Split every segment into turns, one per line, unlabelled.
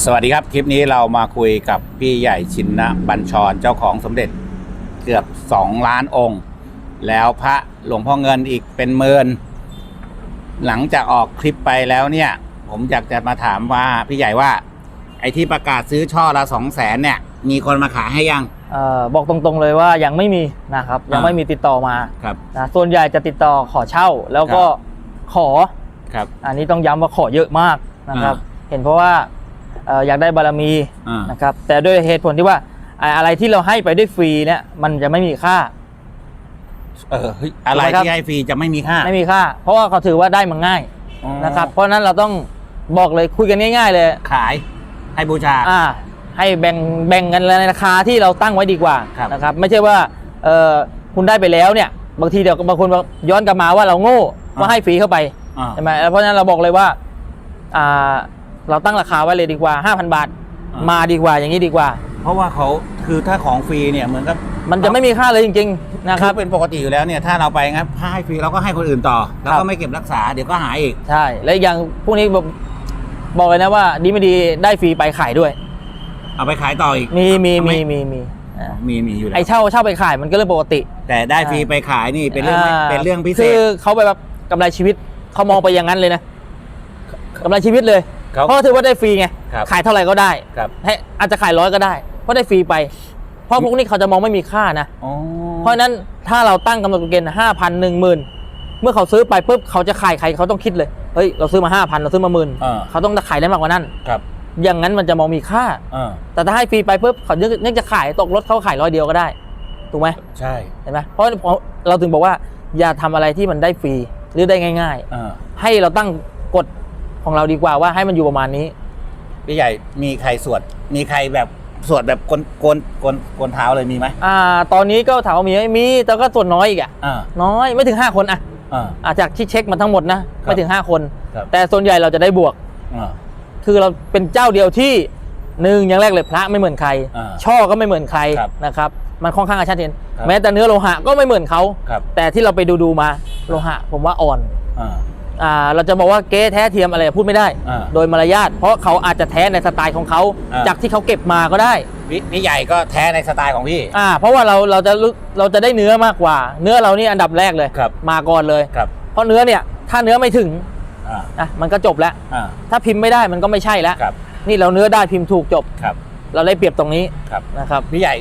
สวัสดีครับ คลิปนี้เรามาคุยกับพี่ใหญ่ชินนะบัญชรเจ้าของสมเด็จเกือบสองล้านองค์ แล้วพระหลวงพ่อเงินอีกเป็นหมื่นหลังจากออกคลิปไปแล้วเนี่ย ผมอยากจะมาถามว่าพี่ใหญ่ว่า ไอ้ที่ประกาศซื้อช่อละสองแสนเนี่ย มีคนมาขายให้ยัง
เอ่อบอกตรงๆเลยว่ายังไม่มีนะครับ ยัง
อ่า
ไม่มีติดต่อมา
ครับ
นะส่วนใหญ่จะติดต่อขอเช่าแล้วก็ขอ
ครับ
อันนี้ต้องย้ำว่าขอเยอะมากนะครับ
อ่
เห็นเพราะว่าเอ่ออยากได้บารมี
อ่า
นะครับแต่ด้วยเหตุผลที่ว่าอ่าอะไรที่เราให้ไปด้วยฟรีเนี่ยมันจะไม่มีค่า
เออเฮ้ยอะไร
ถูกไหมครับ
ที่ให้ฟรีจะไม่มีค่า
ไม่มีค่า เพราะว่าเขาถือว่าได้มาง่าย
อ๋อ
นะครับ เพราะฉะนั้นเราต้องบอกเลยคุยกันง่าย ๆ เลย
ขายให้บูชา
อ่า ให้แบ่งแบ่งกันในราคาที่เราตั้งไว้ดีกว่า
ครับ
นะครับ ไม่ใช่ว่าเออคุณได้ไปแล้วเนี่ย บางทีเดี๋ยวบางคนย้อนกลับมาว่าเราโง่ว่าให้ฟรีเข้าไป
อ่า
ใช่ไหมเพราะฉะนั้นเราบอกเลยว่าอ่า เราตั้งราคาไว้เลยดีกว่า 5,000 บาท
อ่าม
มาดีกว่าอย่างนี้ดีกว่า
เพราะว่าเขาคือถ้าของฟรีเนี่ยเหมือนกับ
มันจะไม่มีค่าเลยจริง ๆ นะค
คื
รั
อบเป็นปกติอยู่แล้วเนี่ยถ้าเราไปงั้นถ้าให้ฟรีเราก็ให้คนอื่นต่อ แล้ว
ครั
ก็
บ
ไม่เก็บรักษาเดี๋ยวก็หายอีก
ใช่ และอีกอย่างพวกนี้บอกบอกเลยนะว่า ดีไม่ดีได้ฟรีไปขายด้วย
เอาไปขายต่ออีก
มีมี
ทำไมี
มีมีอ่า
มีมีอยู่แล้ว
ไอเช่าเช่าไปขายมันก็เรื่องปกติ
แต่ได้ฟรีไปขายนี่เป็นเรื่องไม่าเป็นเรื่องพิเศ
คื
ษ
อเขาไปแบบกำไรชีวิตเขามองไปอย่างนั้นเลยนะกำไรชีวิตเลย
เขา
เพราะถือว่าได้ฟรีไง
ครับ
ขายเท่าไหร่ก็ได้
ครับ
ให้อาจจะขายร้อยก็ได้ เพราะได้ฟรีไป เพราะพวกนี้เขาจะมองไม่มีค่านะ
อ๋อ
เพราะฉะนั้นถ้าเราตั้งกำหนดเกณฑ์ห้าพันหนึ่งหมื่นเมื่อเขาซื้อไปปุ๊บเขาจะขายใครเขาต้องคิดเลย เฮ้ยเราซื้อมาห้าพันเราซื้อมาหมื่น
อ่า
เขาต้องขายได้มากกว่านั้น
ครับ
อย่างนั้นมันจะมองมีค่า
อ่า
แต่ถ้าให้ฟรีไปปุ๊บเขานึกนึกจะขายตกรถเขาขายร้อยเดียวก็ได้ ถูกไหม
ใช่
เห็นไหมเพราะเพราะเราถึงบอกว่าอย่าทำอะไรที่มันได้ฟรีหรือได้ง่าย
อ่า
ๆ ให้เราตั้งกฎ ของเราดีกว่าว่าให้มันอยู่ประมาณนี้
พี่ใหญ่มีใครสวด มีใครแบบสวดแบบกลกลกลกลเท้าเลยมีไหม
อ่า ตอนนี้ก็ถามว่ามีไหมมีแต่ก็ส่วนน้อยอีกอะ
อ่า
น้อยไม่ถึง 5 คนอะ
อ่า
อาจากที่เช็คมาทั้งหมดนะ
ครับ
ไม่ถึง 5 คน
ครับ
แต่ส่วนใหญ่เราจะได้บวก
อ่า
คือเราเป็นเจ้าเดียวที่หนึ่งอย่างแรกเลยพระไม่เหมือนใคร
อ่า
ช่อก็ไม่เหมือนใคร
ครับ
นะครับ มันค่อนข้างจะชัดเจน
ครับ
แม้แต่เนื้อโลหะก็ไม่เหมือนเขา
ครับ
แต่ที่เราไปดูดูๆมาโลหะ ผมว่าอ่อน
อ่า
อ่า เราจะบอกว่าเก๊แท้เทียมอะไรพูดไม่ได้
อ่า
โดยมารยาทเพราะเขาอาจจะแท้ในสไตล์ของเขา
อ่า
จากที่เขาเก็บมาก็ได้
พี่พี่ใหญ่ก็แท้ในสไตล์ของพี่
อ่าเพราะว่าเราเราจะรู้เราจะได้เนื้อมากกว่า เนื้อเรานี่อันดับแรกเลย
ครับ
มาก่อนเลย
ครับ
เพราะเนื้อเนี่ยถ้าเนื้อไม่ถึง
อ่า
อะมันก็จบแล้ว
อ่า
ถ้าพิมพ์ไม่ได้มันก็ไม่ใช่แล้ว
ครับ
นี่เราเนื้อได้พิมพ์ถูกจบ
ครับ
เราได้เปรียบตรงนี้
ครับ
นะครับ
พี่ใหญ่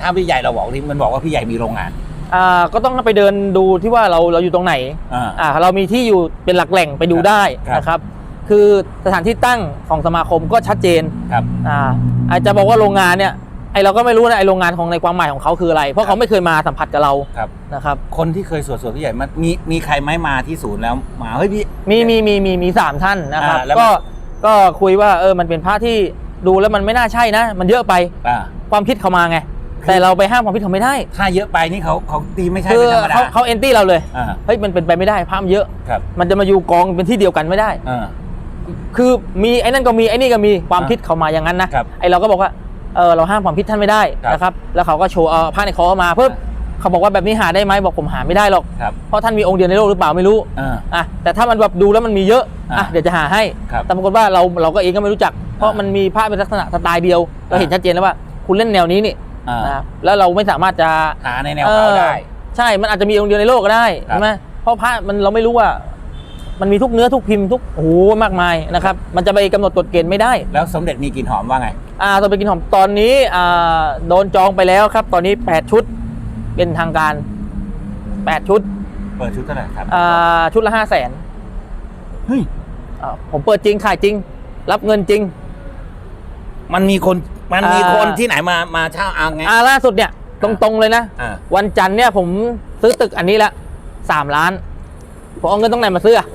ถ้าพี่ใหญ่เราบอกที่มันบอกว่าพี่ใหญ่มีโรงงาน
อ่าก็ต้องไปเดินดูที่ว่าเราเราอยู่ตรงไหน
อ่า
อ่าเรามีที่อยู่เป็นหลักแหล่งไปดูได้
ครับ
นะครับ คือสถานที่ตั้งของสมาคมก็ชัดเจน
ครับ
อ่าอาจจะบอกว่าโรงงานเนี่ยไอเราก็ไม่รู้นะไอโรงงานของในความหมายของเขาคืออะไร เพราะเขาไม่เคยมาสัมผัสกับเรา
ครับ
นะครับ
คนที่เคยสวดสวดพี่ใหญ่มันมีมีใครไหมมาที่ศูนย์แล้วมาเฮ้ยพี่
มีมีมีมีมีสามท่านนะครับ
อ่าแล้ว
ก็ก็คุยว่าเออมันเป็นพระที่ดูแล้วมันไม่น่าใช่นะ มันเยอะไป
อ่า
ความคิดเขามาไง
คือ
แต่เราไปห้ามความคิดเขาไม่ได้
ถ้าเยอะไปนี่เขาเขาตีไม่ใช่
คือ
เป็นธรรมดา
เขาเขาเอนตี้เราเลย
อ่า
เฮ้ยมันเป็นไปไม่ได้พระมันเยอะ
ครับ
มันจะมาอยู่กองเป็นที่เดียวกันไม่ได้
อ่า
คือมีไอ้นั่นก็มีไอ้นี่ก็มีความ
อ่า
คิดเขามาอย่างนั้นนะครับไอ้เราก็บอกว่าเออเราห้ามความคิดท่านไม่ได้
ครับ
นะครับ แล้วเขาก็โชว์เอาผ้าในคอเข้ามาปุ๊บเขาบอกว่าแบบนี้หาได้ไหมบอกผมหาไม่ได้หรอก
ครับ
เพราะท่านมีองค์เดียวในโลกหรือเปล่าไม่รู้
อ่า
อะแต่ถ้ามันแบบดูแล้วมันมีเยอะ
อะ
อะเดี๋ยวจะหาให้
ครับ
แต่ปรากฏว่าเราเราก็เองก็ไม่รู้จัก เพราะ
อะ
มันมีผ้าเป็นลักษณะสไตล์เดียวเรา
อะ
เห็นชัดเจนแล้วว่า คุณเล่นแนวนี้นี่
อ่า
นะครับแล้วเราไม่สามารถจะ
หาในแนวเขาได้
ออใช่มันอาจจะมีองค์เดียวในโลกก็ได้
ครับ
ใช่ไหมเพราะพระมันเราไม่รู้ว่า มันมีทุกเนื้อทุกพิมพ์ทุกโอ้โหมากมายนะครับ มันจะไปกำหนดกฎเกณฑ์ไม่ได้
แล้วสมเด็จมีกลิ่นหอมว่าไง
อ่าตัวไปกินหอมตอนนี้อ่าโดนจองไปแล้วครับ ตอนนี้ 8 ชุดเป็นทางการ 8 ชุด
เปิดชุดเท่าไหร่ครับ
อ่าชุดละ5 0 0แสน
เฮ้ย
อ่าผมเปิดจริงขายจริง รับเงินจริง
มันมีคน มันมี
อ่า
คนที่ไหนมามาเช่าเอาไง
อ่าล่าสุดเนี่ยตรงๆเลยนะ
อ่า
วันจันทร์เนี่ยผมซื้อตึกอันนี้ละสามล้าน ผมเอาเงินตรงไหนมาซื้ออะ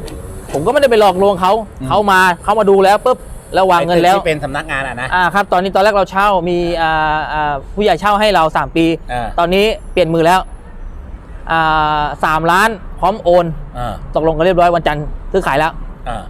ผมก็ไม่ได้ไปหลอกลวงเขาเขามาเขามาดูแล้วปุ๊บแล้ววางเงินแล้ว
ที่เป็นสำนักงานอะนะ
อ่าครับ ตอนนี้ตอนแรกเราเช่ามีอ่าอ่าผู้ใหญ่เช่าให้เรา3ปี
อ่า
ตอนนี้เปลี่ยนมือแล้วอ่าสามล้านพร้อมโอน
อ่า
ตกลงกันเรียบร้อยวันจันทร์ซื้อขายแล้ว
อ่า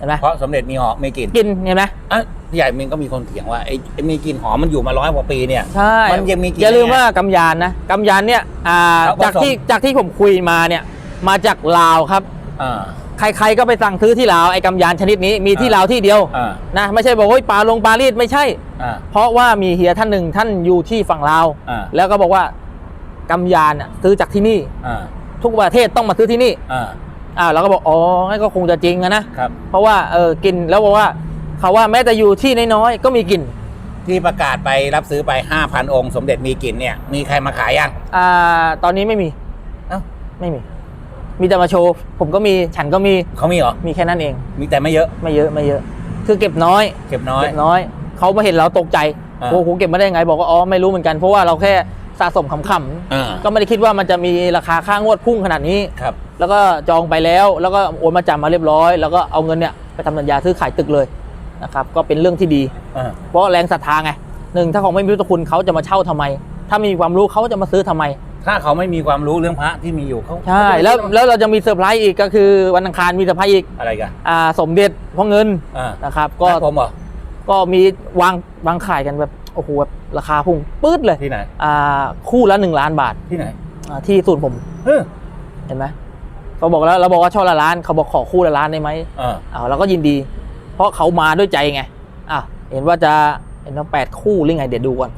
เห็นไหม
เพราะสมเด็จมีหอมไม่กลิ่น
กินเห็นไหม
อะพี่ใหญ่มันก็มีคนเถียงว่าไอ้ไอ้มีกลิ่นหอมมันอยู่มาร้อยกว่าปีเนี่ย
ใช่
มันยังมีกลิ่น
อย่าลืม
ได้ไง
ว่ากำยานนะกำยานเนี่ยอ่า
เขาผสม
จากที่จากที่ผมคุยมาเนี่ยมาจากลาวครับ
อ่า
ใครๆก็ไปสั่งซื้อที่ลาวไอ้กำยานชนิดนี้มีที่
อ่า
ลาวที่เดียว
อ่า
นะไม่ใช่บอกว่าปลาลงปลารีดไม่ใช่
อ่า
เพราะว่ามีเฮียท่านหนึ่งท่านอยู่ที่ฝั่งลาว
อ่า
แล้วก็บอกว่ากำยานน่ะซื้อจากที่นี่
อ่า
ทุกประเทศต้องมาซื้อที่นี่
อ่า
อ่าเราก็บอกอ๋องั้นก็คงจะจริงอะนะครับ เพราะว่าเออกินแล้วบอกว่าเขาว่าแม้แต่อยู่ที่น้อยๆก็มีกลิ่น
ที่ประกาศไปรับซื้อไป 5,000 องค์ สมเด็จมีกลิ่นเนี่ย มีใครมาขายยัง
อ่าตอนนี้ไม่มี
เอ้า
ไม่มี มีแต่มาโชว์ผมก็มีฉันก็มี
เขามีเหรอ
มีแค่นั้นเอง
มีแต่ไม่เยอะ
ไม่เยอะไม่เยอะ คือเก็บน้อย
เก็บน้อย
เก็บน้อยเขามาเห็นเราตกใจ
อ่า
โอ้โหเก็บมาได้ยังไงบอกว่าอ๋อไม่รู้เหมือนกันเพราะว่าเราแค่ สะสมขำ
อ่า
ๆก็ไม่ได้คิดว่ามันจะมีราคาค่างวดพุ่งขนาดนี้
ครับ
แล้วก็จองไปแล้วแล้วก็โอนมาจำมาเรียบร้อย แล้วก็เอาเงินเนี่ยไปทำสัญญาซื้อขายตึกเลยนะครับก็เป็นเรื่องที่ดี
อ่า
เพราะแรงศรัทธาไงหนึ่งถ้าของไม่มีพุทธคุณเขาจะมาเช่าทำไม ถ้าไม่มีความรู้เขาจะมาซื้อทำไม
ถ้าเขาไม่มีความรู้เรื่องพระที่มีอยู่เขา
ใช่ แล้วแล้วเราจะมีเซอร์ไพรส์อีกก็คือวันอังคารมีเซอร์ไพรส์อีก
อะไรกัน
อ่าสมเด็จพ่อเงิน
อ่า
นะครับ
ก็
ก็
ผมเหรอ
ก็มีวางวางขายกันแบบ โอ้โหแบบราคาพุ่งปื๊ดเลย
ที่ไหน
อ่าคู่ละหนึ่งล้านบาท
ที่ไหน
อ่าที่ศูนย์ผม
เออ
เห็นไหมเขาบอกแล้วเราบอกว่าช่อละล้านเขาบอกขอคู่ละล้านได้ไหม
อ่า
อ้าวเราก็ยินดี เพราะเขามาด้วยใจไงอะเห็นว่าจะเห็นว่าแปดคู่หรือไงเดี๋ยวดูก่อน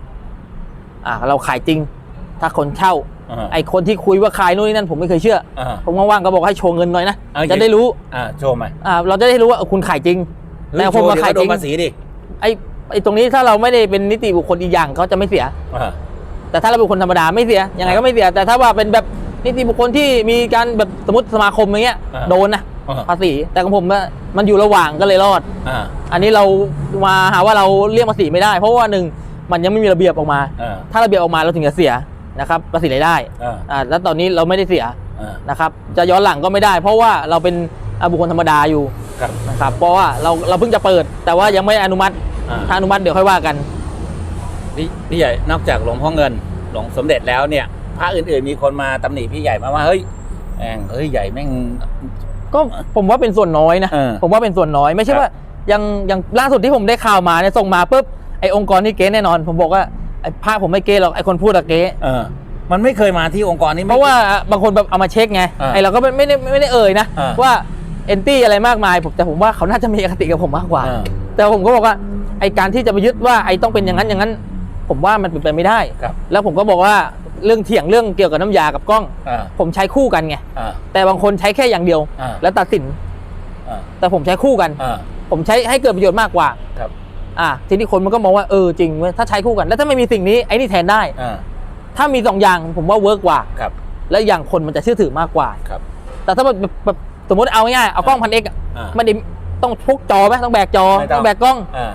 อ่าเราขายจริง ถ้าคนเช่า
อ่า
ไอคนที่คุยว่าขายนู่นนี่นั่นผมไม่เคยเชื่อ
อ่า
ผมว่างๆก็บอกให้โชว์เงินหน่อยนะ
เอาจริง
จะได้รู้
อ่าโชว์ไหม
อ่าเราจะได้รู้ว่าเออคุณขายจริงแต่ผมมาขาย
โด
จริ
น
ง
ภาษีดิ
ไอ ไอตรงนี้ถ้าเราไม่ได้เป็นนิติบุคคลอีกอย่างเขาจะไม่เสีย
อ่า
แต่ถ้าเราเป็นคนธรรมดาไม่เสียยังไงก็ไม่เสีย แต่ถ้าว่าเป็นแบบนิติบุคคลที่มีการแบบสมมติสมาคมอย่างเงี้ย
อ่า
โดนนะ
อ่า
ภาษีแต่ของผมอะมันอยู่ระหว่างก็เลยรอด
อ่า
อันนี้เรามาหาว่าเราเรียกภาษีไม่ได้ เพราะว่าหนึ่งมันยังไม่มีระเบียบออกมา
อ่า
ถ้าระเบียบออกมาเราถึงจะเสียนะครับภาษีรายได้
อ่า
อ่าแล้วตอนนี้เราไม่ได้เสีย
อ่า
นะครับ จะย้อนหลังก็ไม่ได้ เพราะว่าเราเป็นอ่าบุคคลธรรมดาอยู่
ครับ
นะครับ เพราะว่าเราเราเพิ่งจะเปิด แต่ว่ายังไม่อนุมัติ
อ่า
ถ้าอนุมัติเดี๋ยวค่อยว่ากัน
พี่พี่ใหญ่นอกจากหลวงพ่อเงิน หลวงสมเด็จแล้วเนี่ยพระอื่นๆมีคนมาตำหนิพี่ใหญ่มาว่าเฮ้ยแม่งเฮ้ยใหญ่แม่ง
ก็ผมว่าเป็นส่วนน้อยนะ
เออ
ผมว่าเป็นส่วนน้อยไม่ใช่
ครับ
ว่ายังยังล่าสุดที่ผมได้ข่าวมาเนี่ยส่งมาปุ๊บไอองค์กรนี่เก๊แน่นอน ผมบอกว่าไอภาพผมไม่เก๊หรอกไอคนพูดอะเก๊
เออ มันไม่เคยมาที่องค์กรนี้
เพราะว่าบางคนแบบเอามาเช็คไง
อ่า
ไอเราก็ไม่ไม่ได้ไม่ได้เอ่ยนะ
อ่า
ว่าเอนตี้อะไรมากมายผมแต่ผมว่าเขาน่าจะมีอคติกับผมมากกว่า
อ่า
แต่ผมก็บอกว่า ไอการที่จะไปยึดว่าไอต้องเป็นอย่างนั้นอย่างนั้น ผมว่ามันเป็นไปไม่ได้
ครับ
แล้วผมก็บอกว่าเรื่องเถียงเรื่องเกี่ยวกับน้ำยากับกล้อง
อ่า
ผมใช้คู่กันไง
อ่า
แต่บางคนใช้แค่อย่างเดียว
อ่า
แล้วตัดสิน
อ่า
แต่ผมใช้คู่กัน
อ่า
ผมใช้ให้เกิดประโยชน์มากกว่า
ครับ
อ่าทีนี้คนมันก็มองว่าเออจริงเว้ยถ้าใช้คู่กันแล้วถ้าไม่มีสิ่งนี้ไอ้นี่แทนได้
อ่า
ถ้ามีสองอย่างผมว่าเวิร์กกว่า
ครับ
และอย่างคนมันจะเชื่อถือมากกว่า
ครับ
แต่ถ้าแบบแบบแบบสมมติเอาง่ายๆเอากล้องพันเอก
อ่า
ไม่ได้ต้องพกจอไหมต้องแบกจอ
ไม่ต้อง
ต้องแบกกล้อง
อ่า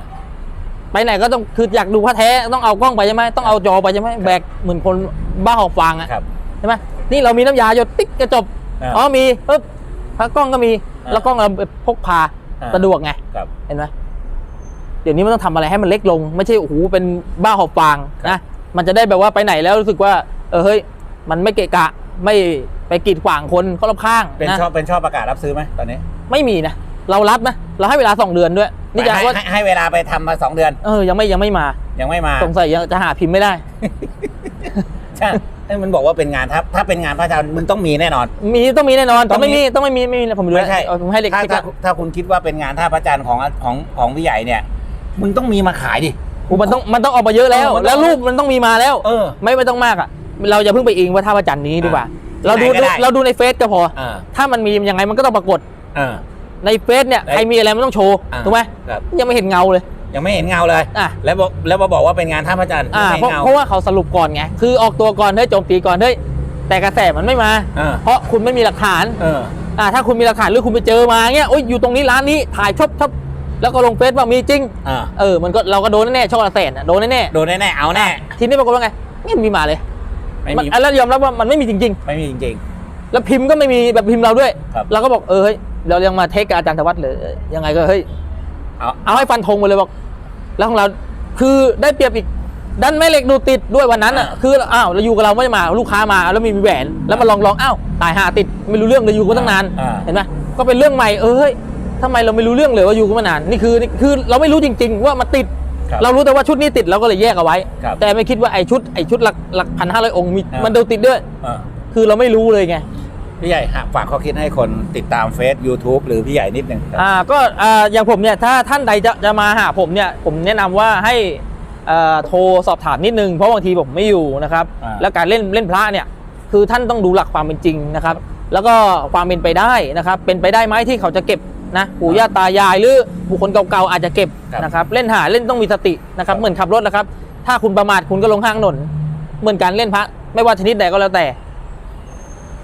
ไปไหนก็ต้องคืออยากดูพระแท้ต้องเอากล้องไปใช่ไหมต้องเอาจอไปใช่ไหมแบกเหมือนคนบ้าหอบฟางอะ
ครับ
ใช่ไหมนี่เรามีน้ำยาหยดติ๊กกระจบ
อ่า
อ๋อมีปุ๊บพระกล้องก็มี
อ่า
แล้วกล้องเราพกพา
อ่า
สะดวกไง
ครับ
เห็นไหมเดี๋ยวนี้มันต้องทำอะไรให้มันเล็กลง ไม่ใช่โอ้โหเป็นบ้าหอบฟาง
ครับ
นะมันจะได้แบบว่าไปไหนแล้วรู้สึกว่า เออเฮ้ย มันไม่เกะกะไม่ไปกีดขวางคนเขารอบข้าง
เป็น
นะ
ชอบเป็นชอบประกาศรับซื้อไหมตอนนี้
ไม่มีนะเรารับนะเราให้เวลาสองเดือนด้วย นี่จะ
ให้
ว่า
ให้ให้เวลาไปทำมาสองเดือน
เออยังไม่ยังไม่มา
ยังไม่มา
สงสัยยังจะหาพิมพ์ไม่ได้
ใช่เอ้ยมันบอกว่าเป็นงานถ้าถ้าเป็นงานพระอาจารย์มันต้องมีแน่นอน
มีต้องมีแน่นอน
ต้
ต้
อ
องง
มี
ไม่มีต้องไม่มีไม่มีผมรู้
ไม่ใช่
เอาผมให้เล็ก
ถ้า
สิบ
ถ้า
ละ
ถ้าคุณคิดว่าเป็นงานท่าพระจันทร์ของของของพี่ใหญ่เนี่ย มึงต้องมีมาขายดิ
โอ้มันต้องมันต้องออกมาเยอะแล้ว
เออมันต้อง
แล้วรูปมันต้องมีมาแล้ว
เออ
ไม่ไม่ต้องมากอะ เราอย่าเพิ่งไปอิงว่าท่าประจันทร์นี้ดีกว่า
อ่า
เราดู
ที่ไหนก็ได้
เราดูในเฟซก็พอ
อ่า
ถ้ามันมียังไงมันก็ต้องปรากฏ
อ่า
ในเฟซเนี่ย
ได้
ใครมีอะไรมันต้องโชว์
อ่า
ถูกไหม
ครับ
ยังไม่เห็นเงาเลย
ยังไม่เห็นเงาเลย
อะ
แล้วบอกแล้วมาบอกว่าเป็นงานท่าพระจันทร์
อ่า
ไม่
เพราะ
เงา
เพราะว่าเขาสรุปก่อนไงคือออกตัวก่อนเฮ้ยโจมตีก่อนเฮ้ยแต่กระแสมันไม่มา
อ่า
เพราะคุณไม่มีหลักฐาน
เออ
อ่าถ้าคุณมีหลักฐานหรือคุณไปเจอมาเงี้ยโอ้ยอยู่ตรงนี้ร้านนี้ถ่ายชอบชอบแล้วก็ลงเฟซว่ามีจริง
อ่า
เออมันก็เราก็โดนแน่ๆช่องละแสนอะโดนแน่
โดนแน่ๆเอาแน่
ๆทีนี้ปรากฏว่าไงไม่มีมาเลย
ไม่
มัน
มี
แล้วยอมรับว่ามันไม่มีจริง
ไม่มีจริง
ๆ แล้วพิมพ์ก็ไม่มีแบบพิมพ์เราด้วย
ครับ
เราก็บอกเออเฮ้ย เรายังมาเทคกับอาจารย์ธวัฒน์เลยยังไงก็เฮ้ย
ๆเอา
เอาให้ฟันธงไปเลยบอก แล้วของเราคือได้เปรียบอีกดันแม่เหล็กดูติดด้วยวันนั้นอะคืออ้าวเราอยู่กับเราไม่ได้มาลูกค้ามาแล้วมีแหวนแล้วมาลองลองอ้าวตายหาติดไม่รู้เรื่องเลยอยู่กันตั้งนาน
อ่า
เห็นไหมก็เป็นเรื่องใหม่เออเฮ้ยทำไมเราไม่รู้เรื่องเลยว่าอยู่กันมานานนี่คือนี่คือเราไม่รู้จริง ๆ ว่ามาติด
ครับ
เรารู้แต่ว่าชุดนี้ติดเราก็เลยแยกเอาไว้
ครับ
แต่ไม่คิดว่าไอ้ชุดไอ้ชุดหลักหลักพันห้าร้อยองค์มี
อ่ามั
มันดูติดด้วย
อ่า
คือเราไม่รู้เลยไง
พี่ใหญ่ฮะฝากข้อคิดให้คนติดตามเฟซ YouTube หรือพี่ใหญ่นิดหนึ่งครับ
อ่าก็อ่าอย่างผมเนี่ยถ้าท่านใดจะจะมาหาผมเนี่ยผมแนะนำว่าให้เอ่อโทรสอบถามนิดนึงเพราะบางทีผมไม่อยู่นะครับ
อ่า
แล้วการเล่นเล่นพระเนี่ยคือท่านต้องดูหลักความเป็นจริงนะครับ แล้วก็ความเป็นไปได้นะครับ เป็นไปได้ไหมที่เขาจะเก็บนะปู่ย่าตายายหรือบุคคลเก่าๆอาจจะเก็บ
ครับ
นะครับ เล่นหาเล่นต้องมีสตินะครับ
ครับ
เหมือนขับรถนะครับ ถ้าคุณประมาทคุณก็ลงข้างถนนเหมือนการเล่นพระไม่ว่าชนิดใดก็แล้วแต่